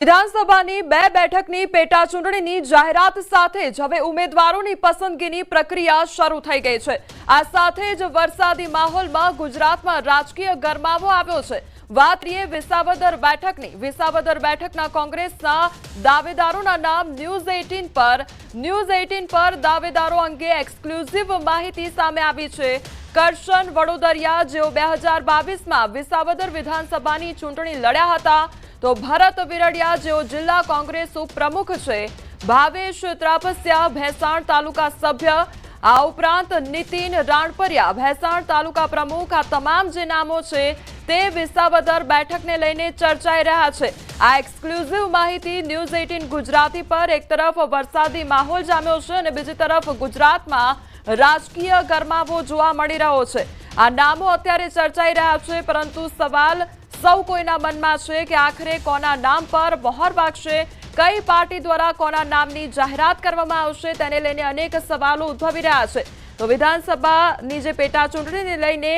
વિધાનસભાની બે બેઠકની પેટા ચૂંટણીની જાહેરાત સાથે જ હવે ઉમેદવારોની પસંદગીની પ્રક્રિયા શરૂ થઈ ગઈ છે. આ સાથે જ વરસાદી માહોલમાં ગુજરાતમાં રાજકીય ગરમાવો આવ્યો છે. વાત રીએ વિસાવદર બેઠકની વિસાવદર બેઠકના કોંગ્રેસના દાવેદારોના નામ ન્યૂઝ એઇટીન પર, ન્યૂઝ એઇટીન પર દાવેદારો અંગે એક્સક્લુઝિવ માહિતી સામે આવી છે. કરશન વડોદરિયા જેઓ બે હજાર બાવીસમાં વિસાવદર વિધાનસભાની ચૂંટણી લડ્યા હતા તો ભરત બિરડિયા, જેઓ જિલ્લા કોંગ્રેસ ઉપપ્રમુખ છે, ભાવેશ ત્રાપસ્યા, ભેસાણ તાલુકા સભ્ય. આ ઉપરાંત નીતિન રાણપરિયા, ભેસાણ તાલુકા પ્રમુખ. આ તમામ જે નામો છે, તે વિસાવદર બેઠકને લઈને ચર્ચાઈ રહ્યા છે. આ એક્સક્લુઝિવ માહિતી ન્યૂઝ એઇટીન ગુજરાતી પર એક તરફ વરસાદી માહોલ જામ્યો છે અને બીજી તરફ ગુજરાતમાં રાજકીય ગરમાવો જોવા મળી રહ્યો છે. આ નામો અત્યારે ચર્ચાઈ રહ્યા છે, પરંતુ સવાલ સૌ કોઈના મનમાં છે કે આખરે કોના નામ પર બહોર વાગશે, કઈ પાર્ટી દ્વારા કોના નામની જાહેરાત કરવામાં આવશે, તેને લઈને અનેક સવાલો ઉદ્ભવી રહ્યા છે. તો વિધાનસભાની જે પેટા ચૂંટણીને લઈને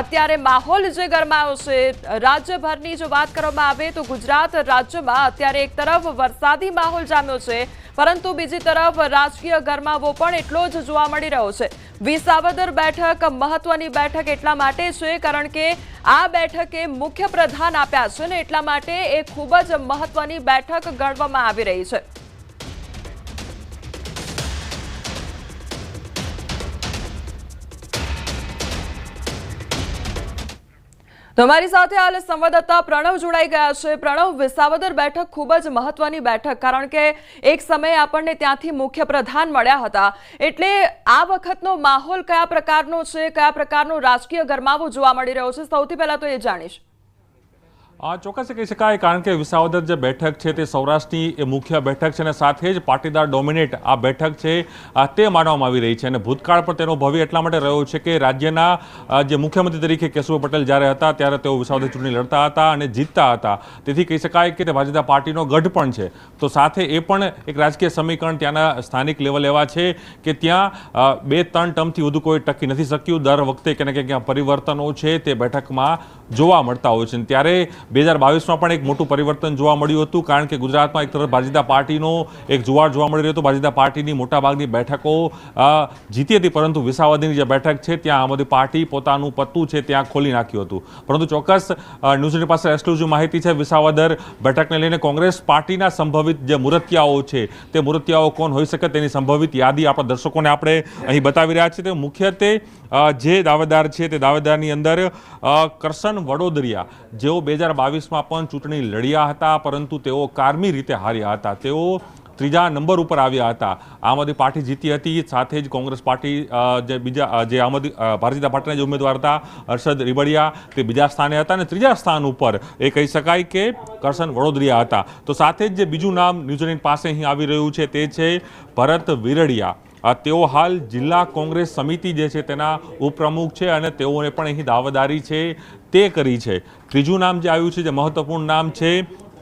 અત્યારે માહોલ જે ગરમાયો છે, રાજ્યભરની જો વાત કરવામાં આવે તો ગુજરાત રાજ્યમાં અત્યારે એક તરફ વરસાદી માહોલ જામ્યો છે, પરંતુ બીજી તરફ રાજકીય ગરમાવો પણ એટલો જ જોવા મળી રહ્યો છે. વિસાવદર બેઠક મહત્વની બેઠક એટલા માટે છે, કારણ કે આ બેઠકે મુખ્ય પ્રધાન આપ્યા છે ને એટલા માટે એ ખૂબ જ મહત્વની બેઠક ગણવામાં આવી રહી છે. તમારી સાથે હાલ સંવાદદાતા પ્રણવ જોડાઈ ગયા છે. પ્રણવ, વિસાવદર બેઠક ખૂબ જ મહત્વની બેઠક, કારણ કે એક સમયે આપણને ત્યાંથી મુખ્ય પ્રધાન મળ્યા હતા. એટલે આ વખતનો માહોલ કયા પ્રકારનો છે, કયા પ્રકારનો રાજકીય ગરમાવો જોવા મળી રહ્યો છે? સૌથી પહેલા તો એ જાણીશ. આ ચોક્કસ કહી શકાય કારણ કે વિસાવદર જે બેઠક છે તે સૌરાષ્ટ્રની એ મુખ્ય બેઠક છે અને સાથે જ પાટીદાર ડોમિનેટ આ બેઠક છે તે માનવામાં આવી રહી છે અને ભૂતકાળ પણ તેનો ભવ્ય એટલા માટે રહ્યો છે કે રાજ્યના જે મુખ્યમંત્રી તરીકે કેશુભાઈ પટેલ જ્યારે હતા ત્યારે તેઓ વિસાવદર ચૂંટણી લડતા હતા અને જીતતા હતા. તેથી કહી શકાય કે તે ભાજપા પાર્ટીનો ગઢ પણ છે. તો સાથે એ પણ એક રાજકીય સમીકરણ ત્યાંના સ્થાનિક લેવલ એવા છે કે ત્યાં બે ત્રણ ટર્મથી વધુ કોઈ ટકી નથી શક્યું. દર વખતે ક્યાંક ક્યાંક પરિવર્તનો છે તે બેઠકમાં જોવા મળતા હોય છે. ત્યારે બે હજાર બાવીસમાં પણ એક મોટું પરિવર્તન જોવા મળ્યું હતું, કારણ કે ગુજરાતમાં એક તરફ ભાજપા પાર્ટીનો એક જુવાળ જોવા મળી રહ્યો હતો. ભાજપા પાર્ટીની મોટાભાગની બેઠકો જીતી હતી, પરંતુ વિસાવદરની જે બેઠક છે, ત્યાં આમ આદમી પાર્ટી પોતાનું પત્તું છે, ત્યાં ખોલી નાખ્યું હતું. પરંતુ ચોક્કસ ન્યૂઝની પાસે એક્સક્લુઝિવ માહિતી છે, વિસાવદર બેઠકને લઈને કોંગ્રેસ પાર્ટીના સંભવિત જે મૂર્તિયાઓ છે, તે મૂર્તિયાઓ કોણ હોઈ શકે તેની સંભવિત યાદી આપણા દર્શકોને આપણે અહીં બતાવી રહ્યા છીએ. તે મુખ્યત્વે જે દાવેદાર છે, તે દાવેદારની અંદર કરશન વડોદરિયા, જેઓ બે હજાર બાવીસમાં પણ ચૂંટણી લડ્યા હતા, પરંતુ તેઓ કારમી રીતે હાર્યા હતા. તેઓ ત્રીજા નંબર ઉપર આવ્યા હતા. આમ આદમી પાર્ટી જીતી હતી, સાથે જ કોંગ્રેસ પાર્ટી જે બીજા જે આમ આદમી ભારતીય જનતા પાર્ટીના જે ઉમેદવાર હતા, હર્ષદ રીબડિયા, તે બીજા સ્થાને હતા અને ત્રીજા સ્થાન ઉપર એ કહી શકાય કે કરશન વડોદરિયા હતા. તો સાથે જ જે બીજું નામ ન્યૂઝીલેન્ડ પાસે અહીં આવી રહ્યું છે તે છે ભરત વિરડિયા. તેઓ હાલ જિલ્લા કોંગ્રેસ સમિતિ જે છે તેના ઉપપ્રમુખ છે અને તેઓને પણ અહીં દાવેદારી છે તે કરી છે. ત્રીજું નામ જે આવ્યું છે, જે મહત્વપૂર્ણ નામ છે,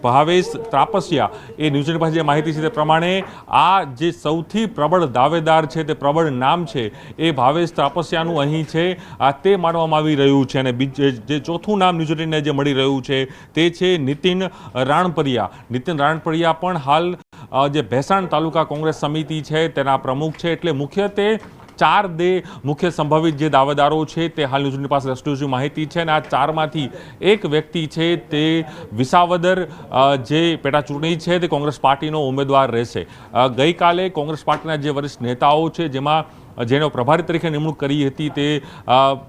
ભાવેશ ત્રાપસિયા. એ ન્યૂઝીલેન્ડ પાસે જે માહિતી છે તે પ્રમાણે આ જે સૌથી પ્રબળ દાવેદાર છે, તે પ્રબળ નામ છે, એ ભાવેશ ત્રાપસિયાનું અહીં છે. આ તે માનવામાં આવી રહ્યું છે અને બીજે, જે ચોથું નામ ન્યૂઝીલેન્ડને જે મળી રહ્યું છે, તે છે નીતિન રાણપરિયા. નીતિન રાણપરિયા પણ હાલ જે ભેસાણ તાલુકા કોંગ્રેસ સમિતિ છે, તેના પ્રમુખ છે, એટલે મુખ્યત્વે ચાર દે મુખ્ય સંભવિત જે દાવેદારો છે તે હાલ ન્યૂઝની પાસે એક્સક્લુઝિવ માહિતી છે અને આ ચારમાંથી એક વ્યક્તિ છે તે વિસાવદર જે પેટા ચૂંટણી છે તે કોંગ્રેસ પાર્ટીનો ઉમેદવાર રહેશે. ગઈકાલે કોંગ્રેસ પાર્ટીના જે વરિષ્ઠ નેતાઓ છે જેમાં જેનો પ્રભારી તરીકે નિમણૂક કરી હતી તે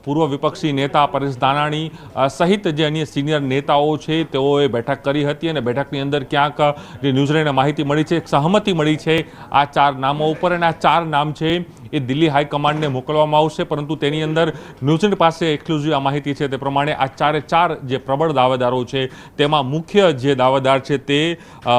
પૂર્વ વિપક્ષી નેતા પરેશ દાનાણી સહિત જે અન્ય સિનિયર નેતાઓ છે તેઓએ બેઠક કરી હતી અને બેઠકની અંદર ક્યાંક જે ન્યૂઝીલેન્ડને માહિતી મળી છે સહમતિ મળી છે આ ચાર નામો ઉપર અને આ ચાર નામ છે એ દિલ્હી હાઈકમાન્ડને મોકલવામાં આવશે પરંતુ તેની અંદર ન્યૂઝીલેન્ડ પાસે એક્સક્લુઝિવ આ માહિતી છે તે પ્રમાણે આ ચારે ચાર જે પ્રબળ દાવેદારો છે તેમાં મુખ્ય જે દાવેદાર છે તે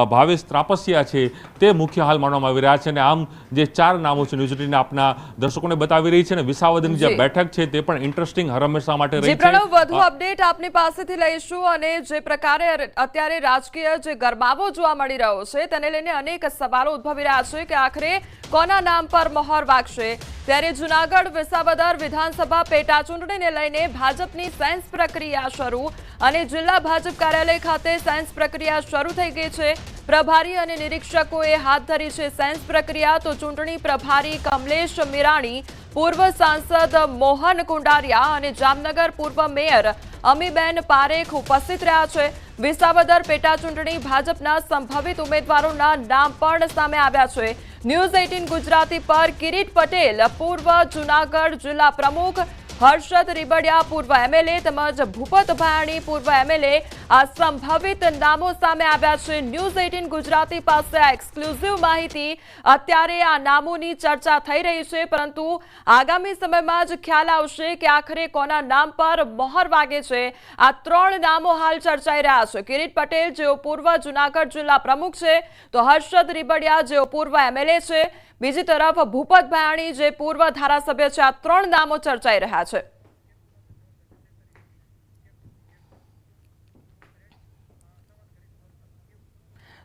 ભાવેશ ત્રાપસિયા છે તે મુખ્ય હાલ માનવામાં આવી રહ્યા છે અને આમ જે ચાર નામો છે ન્યૂઝીલેન્ડને આપના દર્શકોને બતાવી રહી છે અને વિસાવદરની જે બેઠક છે તે પણ ઇન્ટરેસ્ટિંગ હરમેશા માટે રહી છે. વધુ અપડેટ આપની પાસેથી લઈશું અને જે પ્રકારે અત્યારે રાજકીય જે ગરમાવો જોવા મળી રહ્યો છે તેને લઈને અનેક સવાલો ઉદ્ભવી રહ્યા છે કે આખરે કોના નામ પર મહોર વાગશે? ત્યારે જૂનાગઢ વિસાવદર વિધાનસભા પેટા ચૂંટણીને લઈને ભાજપની સેન્સ પ્રક્રિયા શરૂ અને જિલ્લા ભાજપ કાર્યાલય ખાતે સેન્સ પ્રક્રિયા શરૂ થઈ ગઈ છે. પ્રભારી અને નિરીક્ષકોએ હાથ ધરી છે સેન્સ પ્રક્રિયા. તો ચૂંટણી પ્રભારી કમલેશ મીરાણી પૂર્વ સાંસદ મોહન કુંડારિયા અને જામનગર પૂર્વ મેયર અમીબેન પારેખ ઉપસ્થિત રહ્યા છે. વિસાવદર પેટા ચૂંટણી ભાજપના સંભવિત ઉમેદવારોના નામ પણ સામે આવ્યા છે. ન્યૂઝ એઇટીન ગુજરાતી પર કિરીટ પટેલ, પૂર્વ જુનાગઢ જિલ્લા પ્રમુખ હર્ષદ રીબડિયા, પૂર્વ એમએલએ તેમજ ભૂપત ભાયાણી, પૂર્વ એમએલએ આ સંભવિત નામો સામે આવ્યા છે. ન્યૂઝ એઇટીન ગુજરાતી પાસે આ એક્સક્લુઝિવ માહિતી. અત્યારે આ નામોની ચર્ચા થઈ રહી છે, પરંતુ આગામી સમયમાં જ ખ્યાલ આવશે કે આખરે કોના નામ પર મોહર વાગે છે. આ ત્રણ નામો હાલ ચર્ચાઈ રહ્યા છે. કિરીટ પટેલ, જેઓ પૂર્વ જુનાગઢ જિલ્લા પ્રમુખ છે, તો હર્ષદ રીબડિયા, જેઓ પૂર્વ એમએલએ છે. બીજી તરફ ભૂપત ભાયાણી, જે પૂર્વ ધારાસભ્ય છે, આ ત્રણ નામો ચર્ચાઈ રહ્યા છે.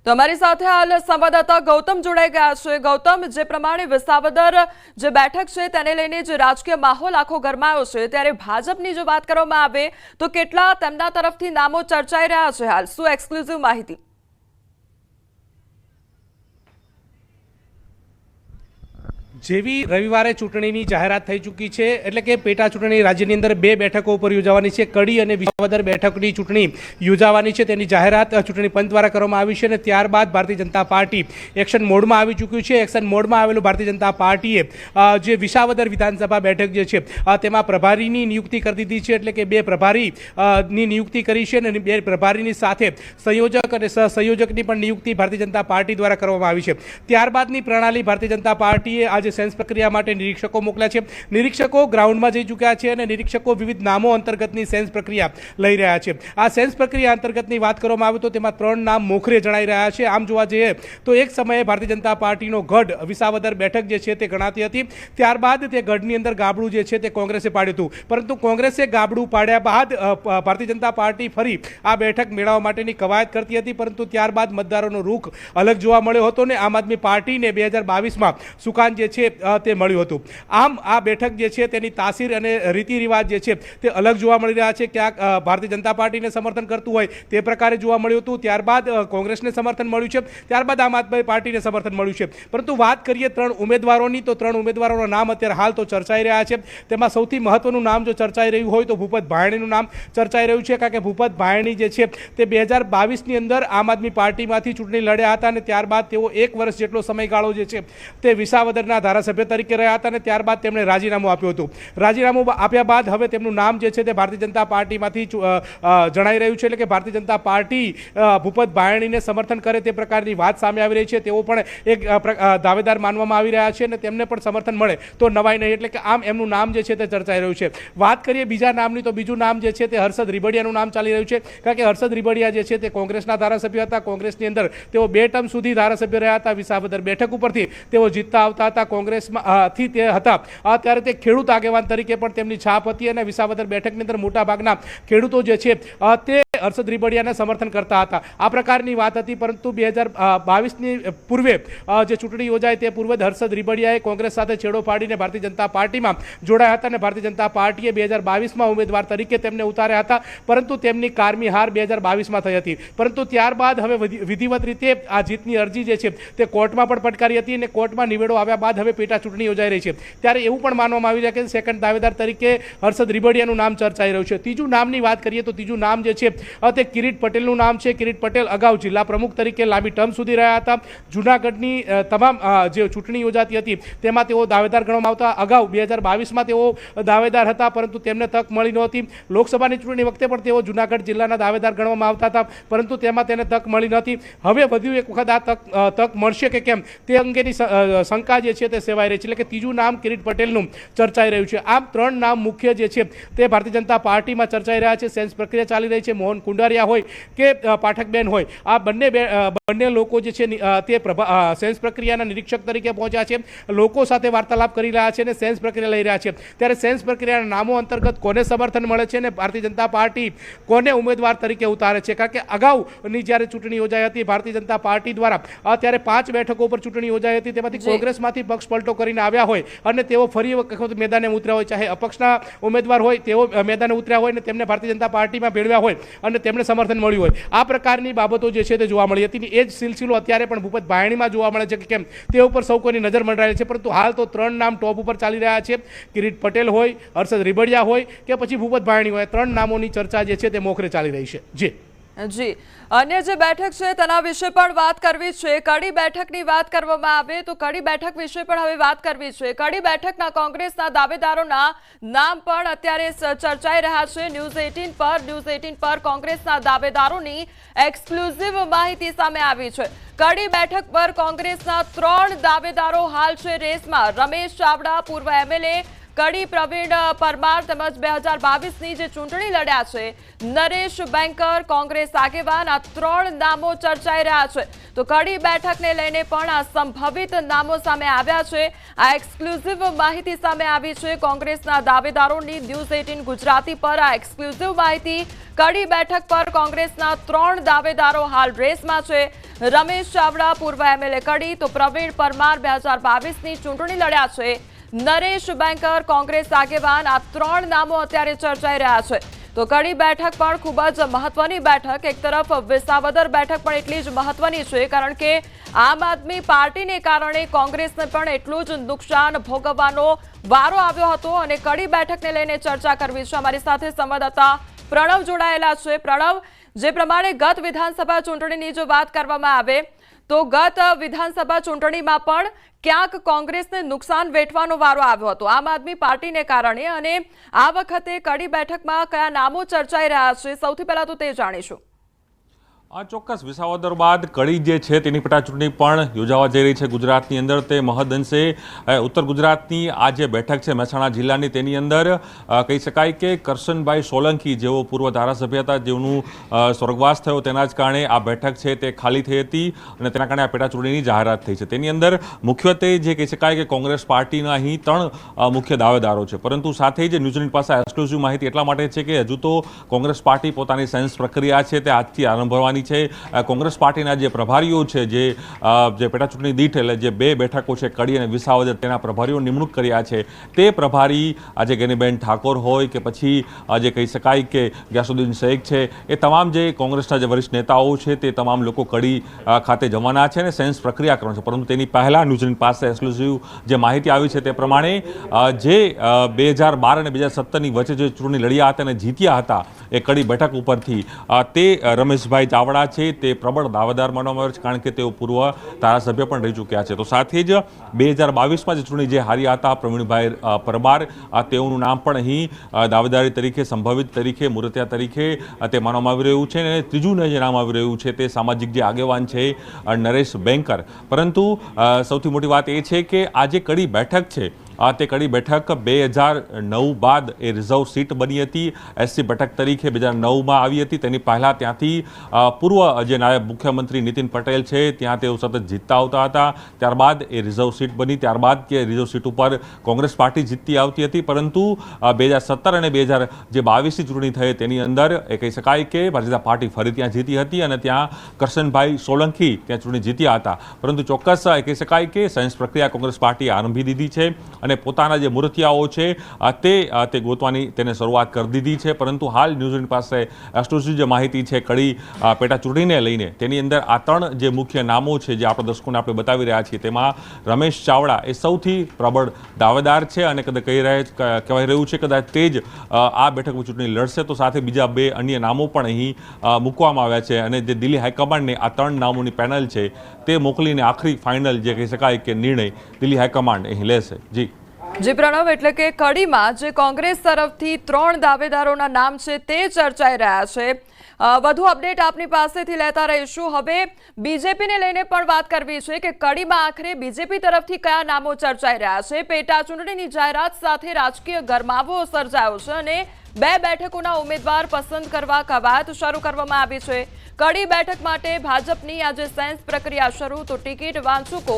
તો અમારી સાથે હાલ સંવાદદાતા ગૌતમ જોડાઈ ગયા છે. ગૌતમ, જે પ્રમાણે વિસાવદર જે બેઠક છે તેને લઈને જે રાજકીય માહોલ આખો ગરમાયો છે, ત્યારે ભાજપની જો વાત કરવામાં આવે તો કેટલા તેમના તરફથી નામો ચર્ચાઈ રહ્યા છે હાલ? શું એક્સક્લુઝિવ માહિતી? જેવી રવિવારે ચૂંટણીની જાહેરાત થઈ ચૂકી છે, એટલે કે પેટા ચૂંટણી રાજ્યની અંદર બે બેઠકો ઉપર યોજાવાની છે, કડી અને વિસાવદર બેઠકની ચૂંટણી યોજાવાની છે. તેની જાહેરાત ચૂંટણી પંચ દ્વારા કરવામાં આવી છે અને ત્યારબાદ ભારતીય જનતા પાર્ટી એક્શન મોડમાં આવી ચૂક્યું છે. એક્શન મોડમાં આવેલું ભારતીય જનતા પાર્ટીએ જે વિસાવદર વિધાનસભા બેઠક જે છે તેમાં પ્રભારીની નિયુક્તિ કરી દીધી છે, એટલે કે બે પ્રભારી ની નિયુક્તિ કરી છે અને બે પ્રભારીની સાથે સંયોજક અને સહસંયોજકની પણ નિયુક્તિ ભારતીય જનતા પાર્ટી દ્વારા કરવામાં આવી છે. ત્યારબાદની પ્રણાલી ભારતીય જનતા પાર્ટીએ આજે સેન્સ પ્રક્રિયા માટે નિરીક્ષકો મોકલ્યા છે. નિરીક્ષકો ગ્રાઉન્ડમાં જઈ ચૂક્યા છે અને નિરીક્ષકો વિવિધ નામો અંતર્ગતની સેન્સ પ્રક્રિયા લઈ રહ્યા છે. આ સેન્સ પ્રક્રિયા અંતર્ગતની વાત કરવામાં આવે તો તેમાં ત્રણ નામ મોખરે જણાઈ રહ્યા છે. આમ જોવા જઈએ તો એક સમયે ભારતીય જનતા પાર્ટીનો ગઢ વિસાવદર બેઠક જે છે તે ગણાતી હતી. ત્યારબાદ તે ગઢની અંદર ગાબડું જે છે તે કોંગ્રેસે પાડ્યું હતું. પરંતુ કોંગ્રેસે ગાબડું પાડ્યા બાદ ભારતીય જનતા પાર્ટી ફરી આ બેઠક મેળવવા માટેની કવાયત કરતી હતી. પરંતુ ત્યારબાદ મતદારોનો રૂખ અલગ જોવા મળ્યો હતો ને આમ આદમી પાર્ટીને બે હજાર બાવીસમાં સુકાન જે છે અ, તે મળ્યું હતું. આમ આ બેઠક જે છે તેની તાસીર અને રીતિ રિવાજ જે છે તે અલગ જોવા મળી રહ્યા છે. ક્યાંક ભારતીય જનતા પાર્ટીને સમર્થન કરતું હોય તે પ્રકારે જોવા મળ્યું હતું. ત્યારબાદ કોંગ્રેસને સમર્થન મળ્યું છે. ત્યારબાદ આમ આદમી પાર્ટીને સમર્થન મળ્યું છે. પરંતુ વાત કરીએ ત્રણ ઉમેદવારોની તો ત્રણ ઉમેદવારોના નામ અત્યારે હાલ તો ચર્ચાઈ રહ્યા છે. તેમાં સૌથી મહત્વનું નામ જો ચર્ચાઈ રહ્યું હોય તો ભૂપત ભાયણીનું નામ ચર્ચાઈ રહ્યું છે. કારણ કે ભૂપત ભાયણી જે છે તે બે હજાર બાવીસની અંદર આમ આદમી પાર્ટીમાંથી ચૂંટણી લડ્યા હતા અને ત્યારબાદ તેઓ એક વર્ષ જેટલો સમયગાળો જે છે તે વિસાવદરના ધારાસભ્ય તરીકે રહ્યા હતા અને ત્યારબાદ તેમણે રાજીનામું આપ્યું હતું. રાજીનામું આપ્યા બાદ હવે તેમનું નામ જે છે તે ભારતીય જનતા પાર્ટીમાંથી જણાઈ રહ્યું છે એટલે કે ભારતીય જનતા પાર્ટી ભૂપત ભાયણીને સમર્થન કરે તે પ્રકારની વાત સામે આવી રહી છે. તેઓ પણ એક દાવેદાર માનવામાં આવી રહ્યા છે અને તેમને પણ સમર્થન મળે તો નવાઈ નહીં એટલે કે આમ એમનું નામ જે છે તે ચર્ચાઈ રહ્યું છે. વાત કરીએ બીજા નામની તો બીજું નામ જે છે તે હર્ષદ રીબડિયાનું નામ ચાલી રહ્યું છે. કારણ કે હર્ષદ રીબડિયા જે છે તે કોંગ્રેસના ધારાસભ્ય હતા. કોંગ્રેસની અંદર તેઓ બે ટર્મ સુધી ધારાસભ્ય રહ્યા હતા. વિસાવદર બેઠક ઉપરથી તેઓ જીતતા આવતા હતા. કોંગ્રેસમાં અ, તે હતા. ત્યારે તે ખેડૂત આગેવાન તરીકે પણ તેમની છાપ હતી અને વિસાવદર બેઠકની અંદર મોટા ભાગના ખેડૂતો જે છે તે હર્ષદ રીબડિયાને સમર્થન કરતા હતા. આ પ્રકારની વાત હતી, પરંતુ બે હજાર બાવીસની પૂર્વે જે ચૂંટણી યોજાય તે પૂર્વે જ હર્ષદ રીબડિયાએ કોંગ્રેસ સાથે છેડો પાડીને ભારતીય જનતા પાર્ટીમાં જોડાયા હતા અને ભારતીય જનતા પાર્ટીએ બે હજાર બાવીસમાં ઉમેદવાર તરીકે તેમને ઉતાર્યા હતા, પરંતુ તેમની કારમી હાર બે હજાર બાવીસમાં થઈ હતી. પરંતુ ત્યારબાદ હવે વિધિ- વિધિવત રીતે આ જીતની અરજી જે છે તે કોર્ટમાં પણ પટકારી હતી અને કોર્ટમાં નિવેડો આવ્યા બાદ હવે પેટા ચૂંટણી યોજાઈ રહી છે. ત્યારે એવું પણ માનવામાં આવી રહ્યા કે સેકન્ડ દાવેદાર તરીકે હર્ષદ રીબડિયાનું નામ ચર્ચાઈ રહ્યું છે. ત્રીજું નામની વાત કરીએ તો ત્રીજું નામ જે છે તે કિરીટ પટેલનું નામ છે. કિરીટ પટેલ અગાઉ જિલ્લા પ્રમુખ તરીકે લાંબી ટર્મ સુધી રહ્યા હતા. જૂનાગઢની તમામ જે ચૂંટણી યોજાતી હતી, તેમાં તેઓ દાવેદાર ગણવામાં આવતા. અગાઉ બે હજાર બાવીસમાં તેઓ દાવેદાર હતા, પરંતુ તેમને તક મળી નહોતી. લોકસભાની ચૂંટણી વખતે પણ તેઓ જૂનાગઢ જિલ્લાના દાવેદાર ગણવામાં આવતા હતા, પરંતુ તેમાં તેને તક મળી નથી હવે વધુ એક વખત આ તક તક મળશે કે કેમ? તે અંગેની શંકા જે છે તે સેવાઈ રહી છે. એટલે કે ત્રીજું નામ કિરીટ પટેલનું ચર્ચાઈ રહ્યું છે. આમ ત્રણ નામ મુખ્ય જે છે તે ભારતીય જનતા પાર્ટીમાં ચર્ચાઈ રહ્યા છે. સેન્સ પ્રક્રિયા ચાલી રહી છે. મોહન પવન કુંડારિયા હોય કે પાઠકબેન હોય. આ બંને બંને લોકો જે છે તે પ્રભા સેન્સ પ્રક્રિયાના નિરીક્ષક તરીકે પહોંચ્યા છે. લોકો સાથે વાર્તાલાપ કરી રહ્યા છે અને સેન્સ પ્રક્રિયા લઈ રહ્યા છે. ત્યારે સેન્સ પ્રક્રિયાના નામો અંતર્ગત કોને સમર્થન મળે છે અને ભારતીય જનતા પાર્ટી કોને ઉમેદવાર તરીકે ઉતારે છે? કારણ કે અગાઉની જ્યારે ચૂંટણી યોજાઈ હતી ભારતીય જનતા પાર્ટી દ્વારા અત્યારે ત્યારે પાંચ બેઠકો પર ચૂંટણી યોજાઈ હતી. તેમાંથી. કોંગ્રેસમાંથી પક્ષ પલટો કરીને આવ્યા હોય અને તેઓ ફરી વખત મેદાને ઉતર્યા હોય. ચાહે અપક્ષના ઉમેદવાર હોય તેઓ મેદાને ઉતર્યા હોય અને તેમને ભારતીય જનતા પાર્ટીમાં ભેળવ્યા હોય. અને તેમને સમર્થન મળ્યું હોય. આ પ્રકારની બાબતો જે છે તે જોવા મળી હતી એ જ સિલસિલો અત્યારે પણ ભૂપત ભાયણીમાં જોવા મળે છે કે કેમ? તે ઉપર સૌ કોઈની નજર મંડરાયેલી છે, પરંતુ હાલ તો ત્રણ નામ ટોપ ઉપર ચાલી રહ્યા છે. કિરીટ પટેલ હોય, હર્ષદ રીબડિયા હોય કે પછી ભૂપત ભાયણી હોય ત્રણ નામોની ચર્ચા જે છે તે મોખરે ચાલી રહી છે. જી. જી. અન્ય જે બેઠક છે તેના વિશે પણ વાત કરવી છે. કડી બેઠકની વાત કરવામાં આવે તો કડી બેઠક વિશે પણ હવે વાત કરવી છે. કડી બેઠકના કોંગ્રેસના દાવેદારોના નામ પણ અત્યારે ચર્ચાઈ રહ્યા છે. ન્યૂઝ એટીન પર, ન્યૂઝ એટીન પર કોંગ્રેસના દાવેદારોની એક્સક્લુઝિવ માહિતી સામે આવી છે. કડી બેઠક પર કોંગ્રેસના ત્રણ દાવેદારો હાલ છે રેસમાં. રમેશ ચાવડા, પૂર્વ એમએલએ કડી પ્રવીણ પરમાર તેમજ બે હજાર બાવીસની જે ચૂંટણી લડ્યા છે, નરેશ બેંકર કોંગ્રેસ આગેવાન, આ ત્રણ નામો ચર્ચાઈ રહ્યા છે. તો કડી બેઠકને લઈને પણ આ સંભવિત નામો સામે આવ્યા છે. આ એક્સક્લુઝિવ માહિતી સામે આવી છે કોંગ્રેસના દાવેદારોની ન્યૂઝ એટીન ગુજરાતી પર. આ એક્સક્લુઝિવ માહિતી કડી બેઠક પર કોંગ્રેસના ત્રણ દાવેદારો હાલ રેસમાં છે. રમેશ ચાવડા, પૂર્વ એમએલએ કડી, તો પ્રવીણ પરમાર બે હજાર બાવીસની ચૂંટણી લડ્યા છે. નરેશ બેંકર કોંગ્રેસ આગેવાન, આ ત્રણ નામો અત્યારે ચર્ચાઈ રહ્યા છે. તો કડી બેઠક પણ ખૂબ જ મહત્વની બેઠક. એક તરફ વિસાવદર બેઠક પણ એટલી જ મહત્વની છે, કારણ કે આમ આદમી પાર્ટીને કારણે કોંગ્રેસને પણ એટલું જ નુકસાન ભોગવવાનો વારો આવ્યો હતો અને કડી બેઠકને લઈને ચર્ચા કરવી છે. અમારી સાથે સંવાદદાતા પ્રણવ જોડાયેલા છે. પ્રણવ, જે પ્રમાણે ગત વિધાનસભા ચૂંટણીની જો વાત કરવામાં આવે તો ગત વિધાનસભા ચૂંટણીમાં પણ ક્યાંક કોંગ્રેસને નુકસાન વેઠવાનો વારો આવ્યો હતો. આમ આદમી પાર્ટીને કારણે અને આ વખતે કડી બેઠકમાં કયા નામો ચર્ચાઈ રહ્યા છે, સૌથી પહેલા તો તે જાણીશું. આ ચોક્કસ વિસાવદર બાદ કડી જે છે તેની પેટાચૂંટણી પણ યોજાવા જઈ રહી છે ગુજરાતની અંદર તે મહદઅંશે. ઉત્તર ગુજરાતની આ જે બેઠક છે મહેસાણા જિલ્લાની તેની અંદર કહી શકાય કે કરશનભાઈ સોલંકી જેઓ પૂર્વ ધારાસભ્ય હતા, જેઓનું સ્વર્ગવાસ થયો તેના જ કારણે આ બેઠક છે તે ખાલી થઈ હતી અને તેના કારણે આ પેટાચૂંટણીની જાહેરાત થઈ છે. તેની અંદર મુખ્યત્વે જે કહી શકાય કે કોંગ્રેસ પાર્ટીના અહીં ત્રણ મુખ્ય દાવેદારો છે. પરંતુ સાથે જ ન્યૂઝીલેન્ડ પાસે એક્સક્લુઝિવ માહિતી એટલા માટે છે કે હજુ તો કોંગ્રેસ પાર્ટી પોતાની સેન્સ પ્રક્રિયા છે તે આજથી આરંભ કરવાની છે. કોંગ્રેસ પાર્ટીના જે પ્રભારીઓ છે, જે જે પેટાચૂંટણી દીઠ એટલે જે બે બેઠકો છે, કડી અને વિસાવદર, તેના પ્રભારીઓ નિમણૂક કર્યા છે. તે પ્રભારી આજે ગેનીબેન ઠાકોર હોય કે પછી જે કહી શકાય કે ગ્યાસુદ્દીન શેખ છે, એ તમામ જે કોંગ્રેસના જે વરિષ્ઠ નેતાઓ છે, તે તમામ લોકો કડી ખાતે જવાના છે અને સેન્સ પ્રક્રિયા કરવાની છે. પરંતુ તેની પહેલા ન્યૂઝીલેન્ડ પાસે એક્સક્લુઝિવ જે માહિતી આવી છે, તે પ્રમાણે જે બે હજાર બાર અને બે હજાર સત્તરની વચ્ચે જે ચૂંટણી લડ્યા હતા અને જીત્યા હતા, એ કડી બેઠક ઉપરથી તે રમેશભાઈ ચાવડા છે તે પ્રબળ દાવેદાર માનવામાં આવે છે, કારણ કે તેઓ પૂર્વ ધારાસભ્ય પણ રહી ચૂક્યા છે. તો સાથે જ બે હજાર બાવીસમાં જે ચૂંટણી જે હાર્યા હતા, પ્રવીણભાઈ પરમાર તેઓનું નામ પણ અહીં દાવેદારી તરીકે, સંભવિત તરીકે, મૂર્તિયા તરીકે તે માનવામાં આવી રહ્યું છે અને ત્રીજું જે નામ આવી રહ્યું છે તે સામાજિક જે આગેવાન છે નરેશ બેંકર. પરંતુ સૌથી મોટી વાત એ છે કે આ જે કડી બેઠક છે તે કડી બેઠક બે હજાર નવ બાદ એ રિઝર્વ સીટ બની હતી. એસસી બેઠક તરીકે બે હજાર નવમાં આવી હતી. તેની પહેલાં ત્યાંથી પૂર્વ જે નાયબ મુખ્યમંત્રી નીતિન પટેલ છે, ત્યાં તેઓ સતત જીતતા આવતા હતા. ત્યારબાદ એ રિઝર્વ સીટ બની. ત્યારબાદ કે રિઝર્વ સીટ ઉપર કોંગ્રેસ પાર્ટી જીતતી આવતી હતી. પરંતુ બે હજાર સત્તર અને બે હજાર જે બાવીસની ચૂંટણી થઈ તેની અંદર એ કહી શકાય કે ભારતીય પાર્ટી ફરી ત્યાં જીતી હતી અને ત્યાં કરશનભાઈ સોલંકી ત્યાં ચૂંટણી જીત્યા હતા. પરંતુ ચોક્કસ એ કહી શકાય કે સાયન્સ પ્રક્રિયા કોંગ્રેસ પાર્ટીએ આરંભી દીધી છે અને પોતાના જે મૂર્તિયાઓ છે તે તે ગોતવાની તેને શરૂઆત કરી દીધી છે. પરંતુ હાલ ન્યૂઝીલેન્ડ પાસે એક્સક્લુઝિવ જે માહિતી છે, કડી પેટા ચૂંટણીને લઈને, તેની અંદર આ ત્રણ જે મુખ્ય નામો છે, જે આપણા દર્શકોને આપણે બતાવી રહ્યા છીએ, તેમાં રમેશ ચાવડા એ સૌથી પ્રબળ દાવેદાર છે અને કદાચ કહી રહે કહેવાય રહ્યું છે, કદાચ તે જ આ બેઠક ચૂંટણી લડશે. તો સાથે બીજા બે અન્ય નામો પણ અહીં મૂકવામાં આવ્યા છે અને જે દિલ્હી હાઈકમાન્ડને આ ત્રણ નામોની પેનલ છે, તે મોકલીને આખરી ફાઇનલ જે કહી શકાય કે નિર્ણય દિલ્હી હાઈકમાન્ડ અહીં લેશે. જી. જી પ્રણવ, એટલે કે કડીમાં જે કોંગ્રેસ તરફથી ત્રણ દાવેદારોના નામ છે તે ચર્ચાઈ રહ્યા છે. વધુ અપડેટ આપની પાસેથી લેતા રહીશું. હવે બીજેપીને લઈને પણ વાત કરવી છે કે કડીમાં આખરે બીજેપી તરફથી કયા નામો ચર્ચાઈ રહ્યા છે. પેટા ચૂંટણીની જાહેરાત સાથે રાજકીય ગરમાવો સર્જાયો છે અને બે બેઠકોના ઉમેદવાર પસંદ કરવા કવાયત શરૂ કરવામાં આવી છે. કડી બેઠક માટે ભાજપની આજે સેન્સ પ્રક્રિયા શરૂ, તો ટિકિટ વાંચુકો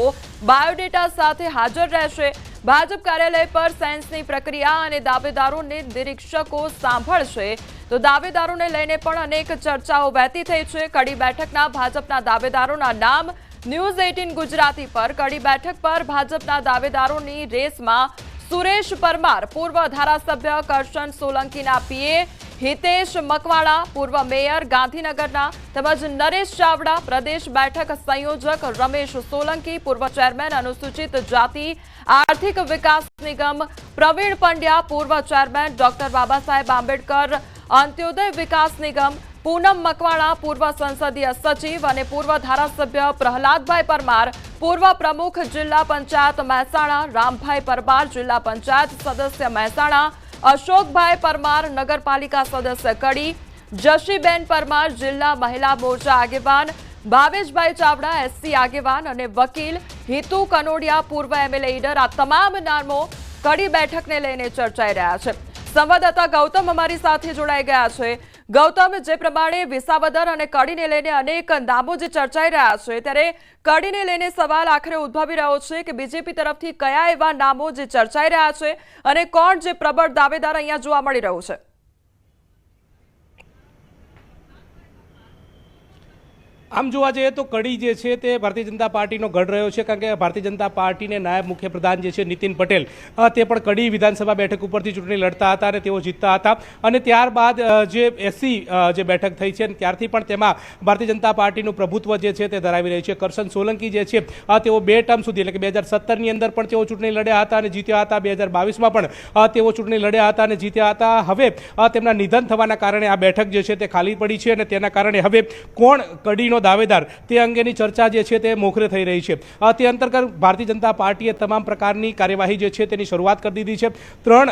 બાયોડેટા સાથે હાજર રહેશે. ભાજપ કાર્યાલય પર સેન્સની પ્રક્રિયા અને દાવેદારોને નિરીક્ષકો સાંભળશે. તો દાવેદારોને લઈને પણ અનેક ચર્ચાઓ વહેતી થઈ છે. કડી બેઠકના ભાજપના દાવેદારોના નામ, ન્યૂઝ એઇટીન ગુજરાતી પર. કડી બેઠક પર ભાજપના દાવેદારોની રેસમાં સુરેશ પરમાર, પૂર્વ ધારાસભ્ય કરશન સોલંકીના પીએ હિતેશ મકવાણા, પૂર્વ મેયર ગાંધીનગરના તેમજ નરેશ ચાવડા, પ્રદેશ બેઠક સંયોજક રમેશ સોલંકી, પૂર્વ ચેરમેન અનુસૂચિત જાતિ, આર્થિક વિકાસ નિગમ, પ્રવીણ પંડ્યા, પૂર્વ ચેરમેન ડોક્ટર બાબા સાહેબ આંબેડકર, અંત્યોદય વિકાસ નિગમ પૂનમ મકવાણા પૂર્વ સંસદીય સચિવ અને પૂર્વ ધારાસભ્ય પ્રહલાદભાઈ પરમાર, પૂર્વ પ્રમુખ જિલ્લા પંચાયત મહેસાણા, રામભાઈ પરમાર જિલ્લા પંચાયત સદસ્ય મહેસાણા, અશોકભાઈ પરમાર નગરપાલિકા સદસ્ય કડી, જશીબેન પરમાર જિલ્લા મહિલા મોરચા આગેવાન, ભાવેશભાઈ ચાવડા એસસી આગેવાન અને વકીલ, હિતુ કનોડિયા પૂર્વ એમએલએ ઈડર આ તમામ નામો કડી બેઠકને લઈને ચર્ચાઈ રહ્યા છે. સંવાદદાતા ગૌતમ અમારી સાથે જોડાઈ ગયા છે. ગૌતમ, જે પ્રમાણે વિસાવદર અને કડીને લઈને અનેક નામો જે ચર્ચાઈ રહ્યા છે, ત્યારે કડીને લઈને સવાલ આખરે ઉદ્ભવી રહ્યો છે કે બીજેપી તરફથી કયા એવા નામો જે ચર્ચાઈ રહ્યા છે અને કોણ જે પ્રબળ દાવેદાર અહીંયા જોવા મળી રહ્યું છે? આમ જોવા જઈએ તો કડી જે છે તે ભારતીય જનતા પાર્ટીનો ગઢ રહ્યો છે, કારણ કે ભારતીય જનતા પાર્ટીને નાયબ મુખ્યપ્રધાન જે છે નીતિન પટેલ તે પણ કડી વિધાનસભા બેઠક ઉપરથી ચૂંટણી લડતા હતા અને તેઓ જીતતા હતા. અને ત્યારબાદ જે એસસી જે બેઠક થઈ છે, અને ત્યારથી પણ તેમાં ભારતીય જનતા પાર્ટીનું પ્રભુત્વ જે છે તે ધરાવી રહી છે. કરશન સોલંકી જે છે તેઓ બે ટર્મ સુધી એટલે કે બે હજાર સત્તરની અંદર પણ તેઓ ચૂંટણી લડ્યા હતા અને જીત્યા હતા. બે હજાર બાવીસમાં પણ તેઓ ચૂંટણી લડ્યા હતા અને જીત્યા હતા. હવે તેમના નિધન થવાના કારણે આ બેઠક જે છે તે ખાલી પડી છે અને તેના કારણે હવે કોણ કડીનો દાવેદાર. તે અંગેની ચર્ચા જે છે તે મોખરે થઈ રહી છે. તે અંતર્ગત ભારતીય જનતા પાર્ટીએ તમામ પ્રકારની કાર્યવાહી જે છે તેની શરૂઆત કરી દીધી છે. ત્રણ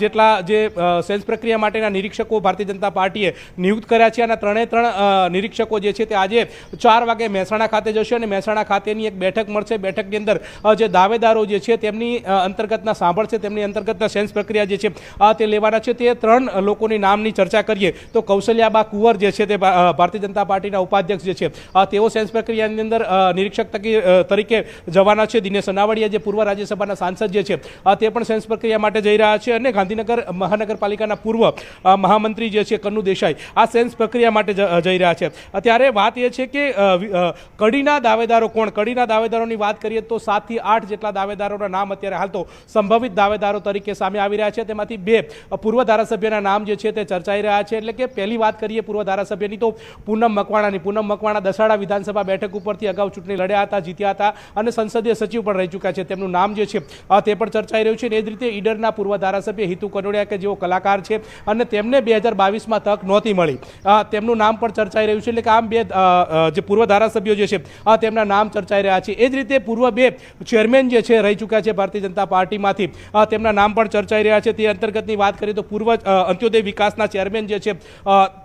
જેટલા જે સેન્સ પ્રક્રિયા માટેના નિરીક્ષકો ભારતીય જનતા પાર્ટીએ નિયુક્ત કર્યા છે અને ત્રણે ત્રણ નિરીક્ષકો જે છે તે આજે ચાર વાગે મહેસાણા ખાતે જશે અને મહેસાણા ખાતેની એક બેઠક મળશે. બેઠકની અંદર જે દાવેદારો જે છે તેમની અંતર્ગતના સાંભળશે, તેમની અંતર્ગતના સેન્સ પ્રક્રિયા જે છે તે લેવાના છે. તે ત્રણ લોકોની નામની ચર્ચા કરીએ તો કૌશલ્યાબા કુંવર જે છે તે ભારતીય જનતા પાર્ટીના ઉપાધ્યક્ષ જે છે. તેઓ સેન્સ પ્રક્રિયાની અંદર નિરીક્ષક તરીકે જવાના છે. દિનેશ અનાવડિયા જે પૂર્વ રાજ્યસભાના સાંસદ જે છે તે પણ સેન્સ પ્રક્રિયા માટે જઈ રહ્યા છે અને ગાંધીનગર મહાનગરપાલિકાના પૂર્વ મહામંત્રી જે છે, કન્નુ દેસાઈ, આ સેન્સ પ્રક્રિયા માટે જઈ રહ્યા છે. અત્યારે વાત એ છે કે કડીના દાવેદારો કોણ? કડીના દાવેદારોની વાત કરીએ તો સાતથી આઠ જેટલા દાવેદારોના નામ અત્યારે હાલ તો સંભવિત દાવેદારો તરીકે સામે આવી રહ્યા છે. તેમાંથી બે પૂર્વ ધારાસભ્યના નામ જે છે, તે ચર્ચાઈ રહ્યા છે. એટલે કે પહેલી વાત કરીએ પૂર્વ ધારાસભ્યની તો પૂનમ મકવાણાની. પૂનમ મકવાણા દસાડા વિધાનસભા બેઠક ઉપરથી અગાઉ ચૂંટણી લડ્યા હતા, જીત્યા હતા અને સંસદીય સચિવ પણ રહી ચૂક્યા છે. તેમનું નામ જે છે તે પણ ચર્ચાઈ રહ્યું છે અને એ જ રીતે ઈડરના પૂર્વ ધારાસભ્ય હિતુ કનોડિયા કે જેઓ કલાકાર છે અને તેમને બે હજાર બાવીસમાં તક નહોતી મળી. તેમનું નામ પણ ચર્ચાઈ રહ્યું છે એટલે કે આમ બે જે પૂર્વ ધારાસભ્યો જે છે તેમના નામ ચર્ચાઈ રહ્યા છે. એ જ રીતે પૂર્વ બે ચેરમેન જે છે રહી ચૂક્યા છે ભારતીય જનતા પાર્ટીમાંથી. તેમના નામ પણ ચર્ચાઈ રહ્યા છે. તે અંતર્ગતની વાત કરીએ તો પૂર્વ અંત્યોદય વિકાસના ચેરમેન જે છે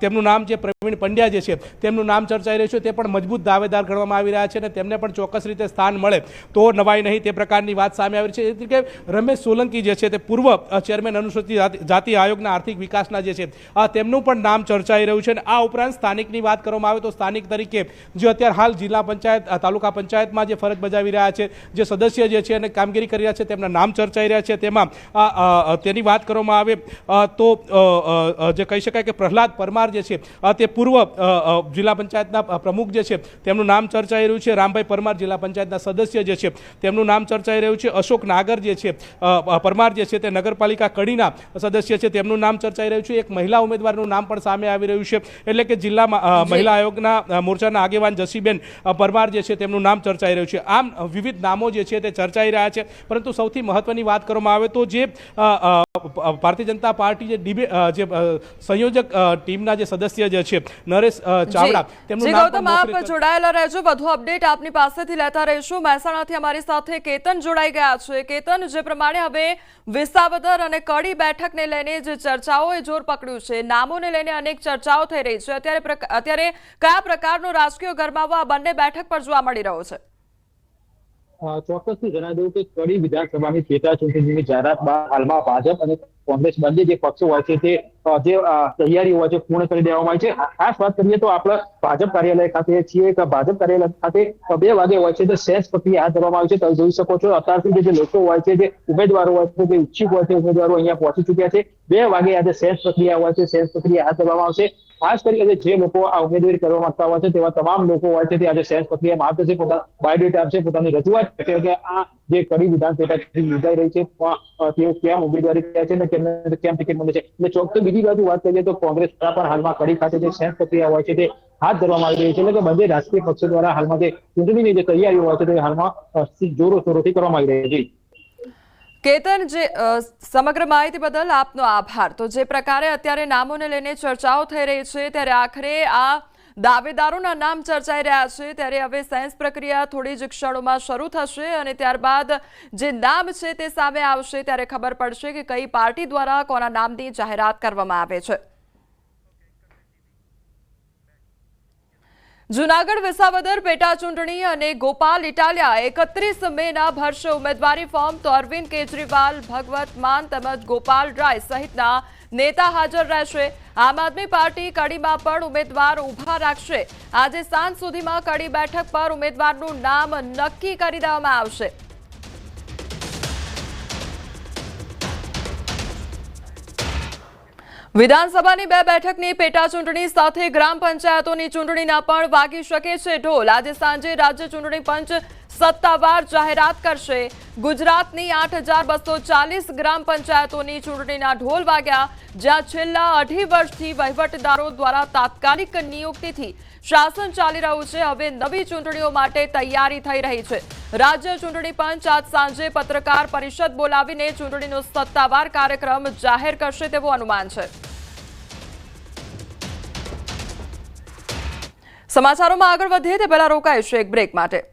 તેમનું નામ જે પ્રવીણ પંડ્યા જે છે, તેમનું નામ ચર્ચાઈ રહ્યું છે. તે પણ મજબૂત દાવેદાર ગણવામાં આવી રહ્યા છે અને તેમને પણ ચોક્કસ રીતે સ્થાન મળે તો નવાઈ નહીં તે પ્રકારની વાત સામે આવી છે. એટલે કે રમેશ સોલંકી જે છે તે પૂર્વ ચેરમેન અનુસૂચિત જાતિ- આયોગના આર્થિક વિકાસના જે છે તેમનું પણ નામ ચર્ચાઈ રહ્યું છે અને આ ઉપરાંત સ્થાનિકની વાત કરવામાં આવે તો સ્થાનિક તરીકે જે અત્યારે હાલ જિલ્લા પંચાયત તાલુકા પંચાયતમાં જે ફરજ બજાવી રહ્યા છે, જે સદસ્ય જે છે અને કામગીરી કરી રહ્યા છે તેમના નામ ચર્ચાઈ રહ્યા છે. તેમાં તેની વાત કરવામાં આવે તો જે કહી શકાય કે પ્રહલાદ પરમાર જે છે તે પૂર્વ જિલ્લા પંચાયતના પ્રમુખ જે છે તેમનું નામ ચર્ચાઈ રહ્યું છે. રામભાઈ પરમાર જિલ્લા પંચાયતના સદસ્ય જે છે તેમનું નામ ચર્ચાઈ રહ્યું છે. અશોક નાગર જે છે પરમાર જે છે તે નગરપાલિકા કડીના સદસ્ય છે તેમનું નામ ચર્ચાઈ રહ્યું છે. એક મહિલા ઉમેદવારનું નામ પણ સામે આવી રહ્યું છે. એટલે કે જિલ્લામાં મહિલા આયોગના મોરચાના આગેવાન જસીબેન પરમાર જે છે તેમનું નામ ચર્ચાઈ રહ્યું છે. આમ વિવિધ નામો જે છે તે ચર્ચાઈ રહ્યા છે. પરંતુ સૌથી મહત્વની વાત કરવામાં આવે તો જે ભારતીય જનતા પાર્ટી જે ડિબે જે સંયોજક ટીમના જે સદસ્ય જે છે નરેશ ચાવડા તેમનું ગૌતમ આપ જોડાયેલા રહેજો. વધુ અપડેટ આપની પાસેથી લેતા રહીશું. મહેસાણાથી અમારી સાથે કેતન જોડાઈ ગયા છે. કેતન જે પ્રમાણે હવે વિસાવદર અને કડી બેઠકને લઈને જે ચર્ચાઓએ જોર પકડ્યું છે. નામોને લઈને અનેક ચર્ચાઓ થઈ રહી છે. અત્યારે અત્યારે કયા પ્રકારનો રાજકીય ગરમાવો આ બંને બેઠક પર જોવા મળી રહ્યો છે? ચોક્કસથી જણાવી દઉં કે કડી વિધાનસભાની પેટા ચૂંટણીની જાહેરાત બાદ હાલમાં ભાજપ અને કોંગ્રેસ બંને જે પક્ષો હોય છે તે જે તૈયારી હોય છે પૂર્ણ કરી દેવામાં આવી છે. ખાસ વાત કરીએ તો આપણે ભાજપ કાર્યાલય ખાતે છીએ કે ભાજપ કાર્યાલય ખાતે બે વાગે હોય છે તો સેસ પ્રક્રિયા હાથ ધરવામાં આવી છે. તમે જોઈ શકો છો અત્યારથી જે લોકો હોય છે, જે ઉમેદવારો હોય છે, જે ઈચ્છુક હોય છે, ઉમેદવારો અહીંયા પહોંચી ચુક્યા છે. બે વાગે આજે સેસ પ્રક્રિયા હોય છે. સેસ પ્રક્રિયા હાથ ધરવામાં આવશે. ખાસ કરીને જે લોકો આ ઉમેદવારી કરવા માંગતા હોય છે, તેવા તમામ લોકો હોય છે, તે આજે સેન્સ પ્રક્રિયામાં હાથ પોતાના બાયોડેટા આપશે પોતાની રજૂઆત કરશે. કે આ જે કડી વિધાન યોજાઈ રહી છે તેઓ કેમ ઉમેદવારી થયા છે અને કેમને કેમ ટિકિટ મળે છે? એટલે ચોક્કસ બીજી બાજુ વાત કરીએ તો કોંગ્રેસ દ્વારા પણ હાલમાં કડી ખાતે જે સેન્સ પ્રક્રિયા હોય છે, તે હાથ ધરવામાં આવી રહી છે. એટલે કે બંને રાજકીય પક્ષો દ્વારા હાલમાં જે ચૂંટણીની જે તૈયારીઓ હોય છે, તે હાલમાં જોરો શોરોથી કરવામાં આવી રહી છે. કેતન, જે સમગ્ર માહિતી બદલ આપનો આભાર. તો જે પ્રકારે અત્યારે નામોને લઈને ચર્ચાઓ થઈ રહી છે, ત્યારે આખરે આ દાવેદારોના નામ ચર્ચાઈ રહ્યા છે, ત્યારે હવે સાયન્સ પ્રક્રિયા થોડી જ ક્ષણોમાં શરૂ થશે અને ત્યારબાદ જે નામ છે તે સામે આવશે, ત્યારે ખબર પડશે કે કઈ પાર્ટી દ્વારા કોના નામની જાહેરાત કરવામાં આવે છે. જુનાગઢ વિસાવદર પેટા ચૂંટણી અને ગોપાલ ઇટાલિયા એકત્રીસ મેના ભરશે ઉમેદવારી ફોર્મ તો અરવિંદ કેજરીવાલ, ભગવત માન તેમજ ગોપાલ રાય સહિતના નેતા હાજર રહેશે. આમ આદમી પાર્ટી કડીમાં પણ ઉમેદવાર ઊભા રાખશે. આજે સાંજ સુધીમાં કડી બેઠક પર ઉમેદવારનું નામ નક્કી કરી દેવામાં આવશે. વિધાનસભાની બે બેઠકની પેટા ચૂંટણી સાથે ગ્રામ પંચાયતોની ચૂંટણીના પણ વાગી શકે છે ઢોલ. આજે સાંજે રાજ્ય ચૂંટણી પંચ સત્તાવાર જાહેરાત કરશે. ગુજરાતની આઠ હજાર બસો ચાલીસ ગ્રામ પંચાયતોની ચૂંટણીના ઢોલ વાગ્યા, જ્યાં છેલ્લા અઢી વર્ષથી વહીવટદારો દ્વારા તાત્કાલિક નિયુક્તિથી શાસન ચાલી રહ્યું છે. હવે નવી ચૂંટણીઓ માટે તૈયારી થઈ રહી છે. રાજ્ય ચૂંટણી પંચ આજ સાંજે પત્રકાર પરિષદ બોલાવીને ચૂંટણીનો સત્તાવાર કાર્યક્રમ જાહેર કરશે તેવું અનુમાન છે. સમાચારોમાં આગળ વધીએ તે પહેલા રોકાઈશું એક બ્રેક માટે.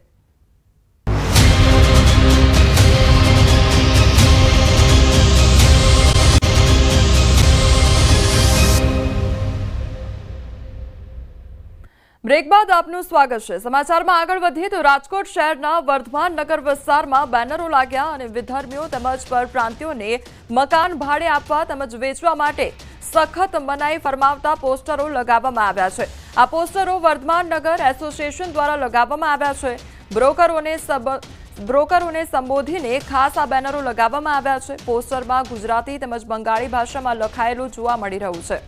બ્રેક બાદ આપનું સ્વાગત છે. સમાચારમાં આગળ વધીએ તો રાજકોટ શહેરના વર્ધમાન નગર વિસ્તારમાં બેનરો લાગ્યા અને વિધર્મીઓ તેમજ પરપ્રાંતિયોને મકાન ભાડે આપવા તેમજ વેચવા માટે સખત મનાઈ ફરમાવતા પોસ્ટરો લગાવવામાં આવ્યા છે. આ પોસ્ટરો વર્ધમાન નગર એસોસિએશન દ્વારા લગાવવામાં આવ્યા છે. બ્રોકરોને બ્રોકરોને સંબોધીને ખાસ આ બેનરો લગાવવામાં આવ્યા છે. પોસ્ટરમાં ગુજરાતી તેમજ બંગાળી ભાષામાં લખાયેલું જોવા મળી રહ્યું છે.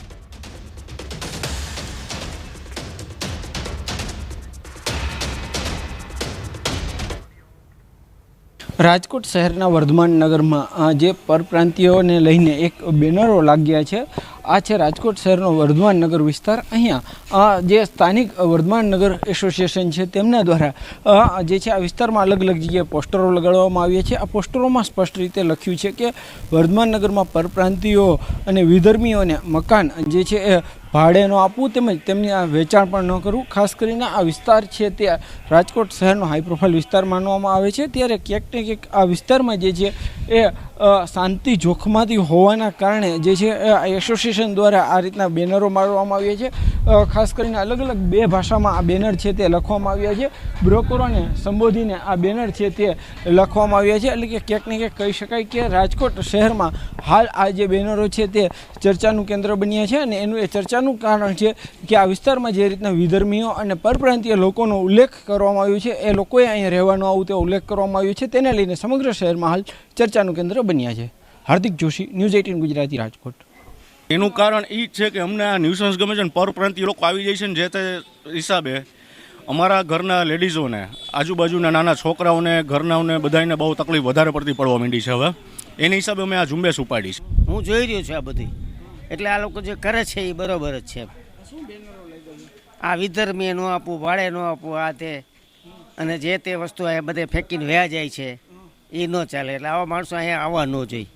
રાજકોટ શહેરના વર્ધમાન નગરમાં જે પરપ્રાંતિયોને લઈને એક બેનરો લાગ્યા છે. આ છે રાજકોટ શહેરનો વર્ધમાન નગર વિસ્તાર. અહીંયા જે સ્થાનિક વર્ધમાન નગર એસોસિએશન છે તેમના દ્વારા જે છે આ વિસ્તારમાં અલગ અલગ જગ્યાએ પોસ્ટરો લગાડવામાં આવ્યા છે. આ પોસ્ટરોમાં સ્પષ્ટ રીતે લખ્યું છે કે વર્ધમાન નગરમાં પરપ્રાંતિઓ અને વિધર્મીઓને મકાન જે છે એ ભાડે ન આપવું તેમજ તેમની આ વેચાણ પણ ન કરવું. ખાસ કરીને આ વિસ્તાર છે તે રાજકોટ શહેરનો હાઈ પ્રોફાઇલ વિસ્તાર માનવામાં આવે છે. ત્યારે ક્યાંક ને ક્યાંક આ વિસ્તારમાં જે છે એ શાંતિ જોખમાતી હોવાના કારણે જે છે એસોસિએશન દ્વારા આ રીતના બેનરો મારવામાં આવ્યા છે. ખાસ કરીને અલગ અલગ બે ભાષામાં આ બેનર છે તે લખવામાં આવ્યા છે. બ્રોકરોને સંબોધીને આ બેનર છે તે લખવામાં આવ્યા છે. એટલે કે ક્યાંક ને ક્યાંક કહી શકાય કે રાજકોટ શહેરમાં હાલ આ જે બેનરો છે તે ચર્ચાનું કેન્દ્ર બન્યા છે અને એનું એ ચર્ચાનું કારણ છે કે આ વિસ્તારમાં જે રીતના વિધર્મીઓ અને પરપ્રાંતીય લોકોનો ઉલ્લેખ કરવામાં આવ્યો છે, એ લોકોએ અહીંયા રહેવાનું આવું તે ઉલ્લેખ કરવામાં આવ્યો છે. તેને લઈને સમગ્ર શહેરમાં હાલ ચર્ચાનું કેન્દ્ર બન્યા છે. Hardik Joshi news eighteen Gujarati Rajkot. એનું કારણ એ જ છે કે અમને આ ન્યુસન્સ ગમે છે પરપ્રાંતીય લોકો આવી જાય છે ને જે તે હિસાબે અમારા ઘરના લેડીઝોને આજુબાજુના નાના છોકરાઓને ઘરનાઓને બધાને બહુ તકલીફ વધારે પડતી પડવા માંડી છે હવે. એની હિસાબે અમે આ ઝુંબેશ ઉપાડી છે. હું જોઈ રહ્યો છું આ બધી. એટલે આ લોકો જે કરે છે એ બરોબર જ છે. આ વિધર્મીએ ન આપવું ભાડે ન આપવું આ તે. અને જે તે વસ્તુ આ બધે ફેંકીને વ્યા જાય છે. એ ન ચાલે. એટલે આવા માણસો અહીંયા આવવા ન જોઈએ.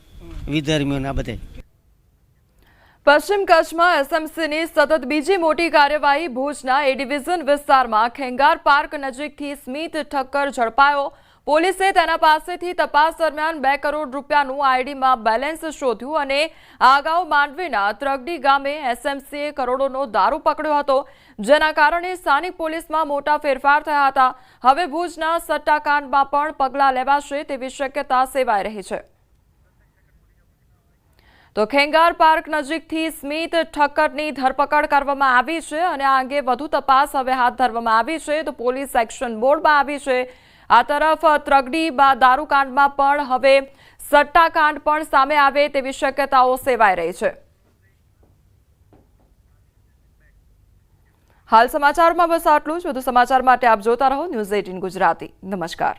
વિધર્મીઓના બધે. પશ્ચિમ કચ્છમાં એસએમસીની સતત બીજી મોટી કાર્યવાહી ભુજના એ ડિવિઝન વિસ્તારમાં ખેંગાર પાર્ક નજીકથી સ્મિત ઠક્કર ઝડપાયો. પોલીસે તેના પાસેથી તપાસ દરમિયાન બે કરોડ રૂપિયાનું આઈડીમાં બેલેન્સ શોધ્યું અને આગાઉ માંડવીના ત્રગડી ગામે એસએમસીએ કરોડોનો દારૂ પકડ્યો હતો, જેના કારણે સ્થાનિક પોલીસમાં મોટા ફેરફાર થયા હતા. હવે ભુજના સટ્ટાકાંડમાં પણ પગલાં લેવાશે તેવી શક્યતા સેવાઈ રહી છે. તો ખેંગાર પાર્ક નજીકથી સ્મિત ઠક્કરની ધરપકડ કરવામાં આવી છે અને આ અંગે વધુ તપાસ હવે હાથ ધરવામાં આવી છે. તો પોલીસ એક્શન બોર્ડમાં આવી છે. આ તરફ ત્રગડી દારૂકાંડમાં પણ હવે સટ્ટાકાંડ પણ સામે આવે તેવી શક્યતાઓ સેવાઈ રહી છે. હાલ સમાચારમાં બસ આટલું જ. વધુ સમાચાર માટે આપ જોતા રહો ન્યૂઝ એટીન ગુજરાતી. નમસ્કાર.